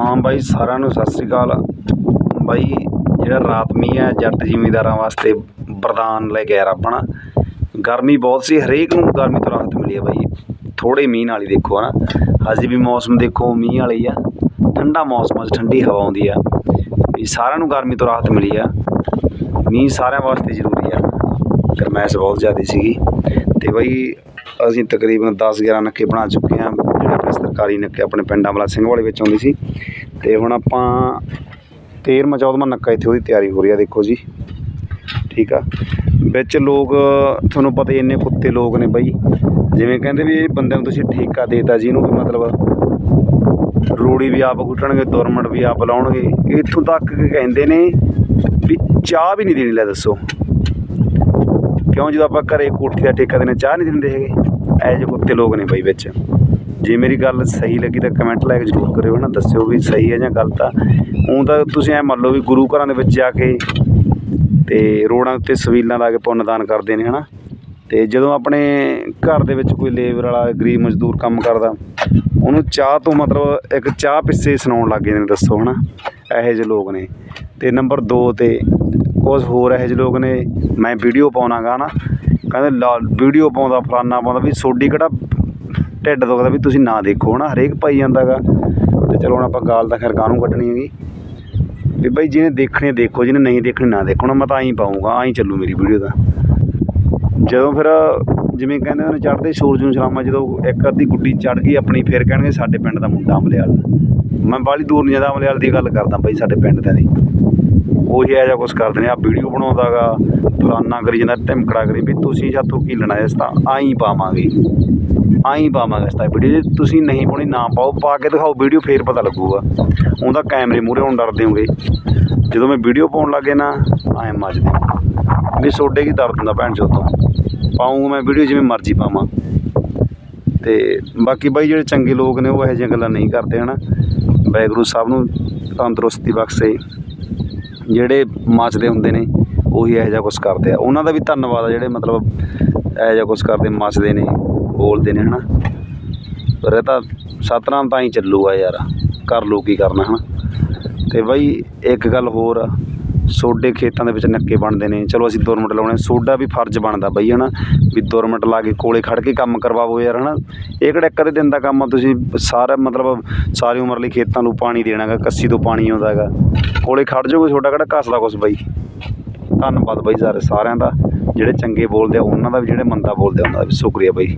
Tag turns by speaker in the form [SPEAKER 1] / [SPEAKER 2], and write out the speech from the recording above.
[SPEAKER 1] ਹਾਂ ਬਾਈ, ਸਾਰਿਆਂ ਨੂੰ ਸਤਿ ਸ੍ਰੀ ਅਕਾਲ। ਬਾਈ, ਜਿਹੜਾ ਰਾਤ ਮੀਂਹ ਹੈ, ਜੱਟ ਜ਼ਿਮੀਂਦਾਰਾਂ ਵਾਸਤੇ ਵਰਦਾਨ ਲੈ ਕੇ ਆਇਆ ਰੱਬ ਨਾ ਗਰਮੀ ਬਹੁਤ ਸੀ, ਹਰੇਕ ਨੂੰ ਗਰਮੀ ਤੋਂ ਰਾਹਤ ਮਿਲੀ ਹੈ ਬਾਈ। ਥੋੜੇ ਮੀਂਹ ਨਾਲ ਹੀ ਦੇਖੋ ਹਨਾ। ਅੱਜ ਵੀ ਮੌਸਮ ਦੇਖੋ, ਮੀਂਹ ਵਾਲੀ ਆ। ਠੰਡਾ ਮੌਸਮ ਅੱਜ ਠੰਡੀ ਹਵਾ ਆਉਂਦੀ ਆ। ਵੀ ਸਾਰਿਆਂ ਨੂੰ ਗਰਮੀ ਤੋਂ ਰਾਹਤ ਮਿਲੀ ਆ। ਮੀਂਹ ਸਾਰਿਆਂ ਵਾਸਤੇ ਜ਼ਰੂਰੀ ਆ। ਗਰਮੈਸ਼ ਬਹੁਤ ਜ਼ਿਆਦਾ ਸੀਗੀ। ਤੇ ਬਾਈ, ਅਸੀਂ ਤਕਰੀਬਨ 10 11 ਨੱਕੇ ਬਣਾ ਚੁੱਕੇ ਹਾਂ। ਜਿਹੜਾ ਆਪਣੇ ਸਰਕਾਰੀ ਨੱਕੇ ਆਪਣੇ ਪਿੰਡ ਅਮਲਾ ਸਿੰਘ ਵਾਲੇ ਵਿੱਚ ਆਉਂਦੀ ਸੀ। ਤੇ ਹੁਣ ਆਪਾਂ 13ਵਾਂ 14ਵਾਂ ਨੱਕਾ ਇੱਥੇ ਉਹਦੀ ਤਿਆਰੀ ਹੋ ਰਹੀ ਆ, ਦੇਖੋ ਜੀ। ਠੀਕ ਆ? ਵਿੱਚ ਲੋਕ, ਤੁਹਾਨੂੰ ਪਤਾ ਹੀ ਇੰਨੇ ਕੁੱਤੇ ਲੋਕ ਨੇ ਬਾਈ। ਜਿਵੇਂ ਕਹਿੰਦੇ ਵੀ ਇਹ ਬੰਦੇ ਨੂੰ ਤੁਸੀਂ ਠੇਕਾ ਦੇਤਾ ਜੀ, ਇਹਨੂੰ ਮਤਲਬ ਰੂੜੀ ਵੀ ਆਪ ਕੁੱਟਣਗੇ ਦੁਰਮਟ ਵੀ ਆਪ ਲਾਉਣਗੇ। ਇੱਥੋਂ ਤੱਕ ਕਹਿੰਦੇ ਨੇ ਵੀ ਚਾਹ ਵੀ ਨਹੀਂ ਦੇਣੀ, ਲੈ ਦੱਸੋ। ਕਿਉਂ ਜਦੋਂ ਆਪਾਂ ਘਰੇ ਕੋਠੀ ਦਾ ਠੇਕਾ ਦੇਣਾ, ਚਾਹ ਨਹੀਂ ਦਿੰਦੇ ਹੈਗੇ? ਐ ਜਿਹੇ ਕੁੱਤੇ ਲੋਕ ਨੇ ਬਾਈ ਵਿੱਚ। ਜੇ ਮੇਰੀ ਗੱਲ ਸਹੀ ਲੱਗੀ ਤਾਂ ਕਮੈਂਟ ਲੈ ਕੇ ਜ਼ਰੂਰ ਕਰਿਓ ਹਨਾ, ਦੱਸਿਓ ਵੀ ਸਹੀ ਹੈ ਜਾਂ ਗਲਤ ਆ। ਉਹ ਤਾਂ ਤੁਸੀਂ ਐ ਮੰਨ ਲਓ ਵੀ ਗੁਰੂ ਘਰਾਂ ਦੇ ਵਿੱਚ ਜਾ ਕੇ ਤੇ ਰੋਡਾਂ ਉੱਤੇ ਸਵੀਲਾਂ ਲਾ ਕੇ ਪੁੰਨਦਾਨ ਕਰਦੇ ਨੇ ਹਨਾ। ਤੇ ਜਦੋਂ ਆਪਣੇ ਘਰ ਦੇ ਵਿੱਚ ਕੋਈ ਲੇਬਰ ਵਾਲਾ, ਗਰੀਬ ਮਜ਼ਦੂਰ ਕੰਮ ਕਰਦਾ, ਉਹਨੂੰ ਚਾਹ ਤੋਂ ਮਤਲਬ ਇੱਕ ਚਾਹ ਪਿੱਛੇ ਸੁਣਾਉਣ ਲੱਗ ਜਾਂਦੇ ਨੇ, ਦੱਸੋ ਹਨਾ, ਇਹੋ ਜਿਹੇ ਲੋਕ ਨੇ। ਤੇ ਨੰਬਰ 2 ਤੇ ਕੁਝ ਹੋਰ ਇਹੋ ਜਿਹੇ ਲੋਕ ਨੇ, ਮੈਂ ਵੀਡੀਓ ਪਾਉਣਾਗਾ ਨਾ ਕਹਿੰਦੇ ਲਾ ਵੀਡੀਓ ਪਾਉਂਦਾ, ਫਲਾਨਾ ਪਾਉਂਦਾ ਵੀ ਸੋਡੀ ਕਿਹੜਾ ਢਿੱਡ ਦੁਖਦਾ ਵੀ ਤੁਸੀਂ ਨਾ ਦੇਖੋ ਹਨਾ, ਹਰੇਕ ਪਾਈ ਜਾਂਦਾਗਾ। ਤੇ ਚਲੋ ਹੁਣ ਆਪਾਂ ਗਾਲ ਤਾਂ ਖੈਰ ਕਾਹਨੂੰ ਕੱਢਣੀ ਹੈਗੀ? ਵੀ ਬਾਈ ਜਿਹਨੇ ਦੇਖਣੇ ਦੇਖੋ, ਜਿਹਨੇ ਨਹੀਂ ਦੇਖਣੇ ਨਾ ਦੇਖੋ। ਨਾ ਮੈਂ ਤਾਂ ਐਂ ਪਾਉਂਗਾ ਐਂ ਚੱਲੂ ਮੇਰੀ ਵੀਡੀਓ ਦਾ ਜਦੋਂ ਫਿਰ ਜਿਵੇਂ ਕਹਿੰਦੇ ਨੇ ਚੜ੍ਹਦੇ ਸੂਰਜ ਨੂੰ ਸਲਾਮਾ ਜਦੋਂ ਇੱਕ ਅੱਧੀ ਗੁੱਡੀ ਚੜ ਗਈ, ਆਪਣੀ ਫਿਰ ਕਹਿਣਗੇ ਸਾਡੇ ਪਿੰਡ ਦਾ ਮੁੰਡਾ ਅਮਲਿਆਲ। ਮੈਂ ਬਾਹਲੀ ਦੂਰ ਨਹੀਂ ਜਾਂਦਾ ਅਮਲਿਆਲ ਦੀ ਗੱਲ ਕਰਦਾ ਬਾਈ ਸਾਡੇ ਪਿੰਡ ਦਾ ਦੀ ਉਹ ਇਹੋ ਜਿਹਾ ਕੁਛ ਕਰਦੇ ਨੇ ਆ ਵੀਡੀਓ ਬਣਾਉਂਦਾਗਾ ਫਲਾਨਾ ਕਰੀ ਜਾਂਦਾ ਧਮਕੜਾ ਕਰੀ, ਵੀ ਤੁਸੀਂ ਸਾਥੋਂ ਕੀ ਲੈਣਾ ਇਸ ਤਾਂ, ਆਈ ਪਾਵਾਂਗੇ। ਆਈ ਪਾਵਾਂਗੇ ਇਸ ਤਾਂ ਵੀਡੀਓ ਜੇ ਤੁਸੀਂ ਨਹੀਂ ਪਾਉਣੀ, ਨਾ ਪਾਓ, ਪਾ ਕੇ ਦਿਖਾਓ ਵੀਡੀਓ ਫੇਰ ਪਤਾ ਲੱਗੂਗਾ। ਉਹਦਾ ਕੈਮਰੇ ਮੂਹਰੇ ਹੁਣ ਡਰਦੇ ਹੋਗੇ। ਜਦੋਂ ਮੈਂ ਵੀਡੀਓ ਪਾਉਣ ਲੱਗੇ ਨਾ ਐਂ ਮੱਚਦੇ ਵੀ ਸੋਡੇ ਕੀ ਦਰਦ ਹੁੰਦਾ ਭੈਣ ਚੋਦ ਤੋਂ ਪਾਉਂਗਾ ਮੈਂ ਵੀਡੀਓ ਜਿਵੇਂ ਮਰਜ਼ੀ ਪਾਵਾਂ। ਤੇ ਬਾਕੀ ਬਾਈ ਜਿਹੜੇ ਚੰਗੇ ਲੋਕ ਨੇ, ਉਹ ਇਹੋ ਜਿਹੀਆਂ ਗੱਲਾਂ ਨਹੀਂ ਕਰਦੇ, ਹਨਾ। ਵਾਹਿਗੁਰੂ ਸਾਹਿਬ ਨੂੰ ਤੰਦਰੁਸਤੀ ਬਖਸ਼ੇ। ਜਿਹੜੇ ਮੱਚਦੇ ਹੁੰਦੇ ਨੇ, ਉਹੀ ਇਹੋ ਜਿਹਾ ਕੁਛ ਕਰਦੇ ਆ। ਉਹਨਾਂ ਦਾ ਵੀ ਧੰਨਵਾਦ ਆ ਜਿਹੜੇ ਮਤਲਬ ਇਹੋ ਜਿਹਾ ਕੁਛ ਕਰਦੇ, ਮੱਚਦੇ ਨੇ, ਬੋਲਦੇ ਨੇ, ਹਨਾ। ਪਰ ਇਹ ਤਾਂ ਸਤਨਾਮ ਤਾਂ ਹੀ ਚੱਲੂਗਾ ਯਾਰ। ਕਰ ਲੂ ਕੀ ਕਰਨਾ, ਹਨਾ। ਤੇ ਬਾਈ ਇੱਕ ਗੱਲ ਹੋਰ ਆ ਸੋਡੇ ਖੇਤਾਂ ਦੇ ਵਿੱਚ ਨੱਕੇ ਬਣਦੇ ਨੇ। ਚਲੋ ਅਸੀਂ ਦੁਰਮਟ ਲਾਉਣੇ, ਸੋਡਾ ਵੀ ਫਰਜ਼ ਬਣਦਾ ਬਈ, ਹਨਾ? ਵੀ ਦੁਰਮਟ ਲਾ ਕੇ ਕੋਲੇ ਖੜ ਕੇ ਕੰਮ ਕਰਵਾਵੋ ਯਾਰ, ਹਨਾ? ਇਹ ਕਿਹੜਾ ਇੱਕ ਅੱਧੇ ਦਿਨ ਦਾ ਕੰਮ ਆ, ਤੁਸੀਂ ਸਾਰਾ ਮਤਲਬ ਸਾਰੀ ਉਮਰ ਲਈ ਖੇਤਾਂ ਨੂੰ ਪਾਣੀ ਦੇਣਾਗਾ ਕੱਸੀ ਤੋਂ ਪਾਣੀ ਆਉਂਦਾ ਹੈਗਾ। ਕੋਲੇ ਖੜ ਜਾਓਗੇ, ਤੁਹਾਡਾ ਕਿਹੜਾ ਘਸਦਾ ਕੁਛ ਬਾਈ? ਧੰਨਵਾਦ ਬਾਈ ਸਾਰੇ ਸਾਰਿਆਂ ਦਾ, ਜਿਹੜੇ ਚੰਗੇ ਬੋਲਦੇ ਆ, ਉਹਨਾਂ ਦਾ ਵੀ, ਜਿਹੜੇ ਮੰਦਾ ਬੋਲਦੇ ਆ, ਉਹਨਾਂ ਦਾ ਵੀ ਸ਼ੁਕਰੀਆ ਬਾਈ।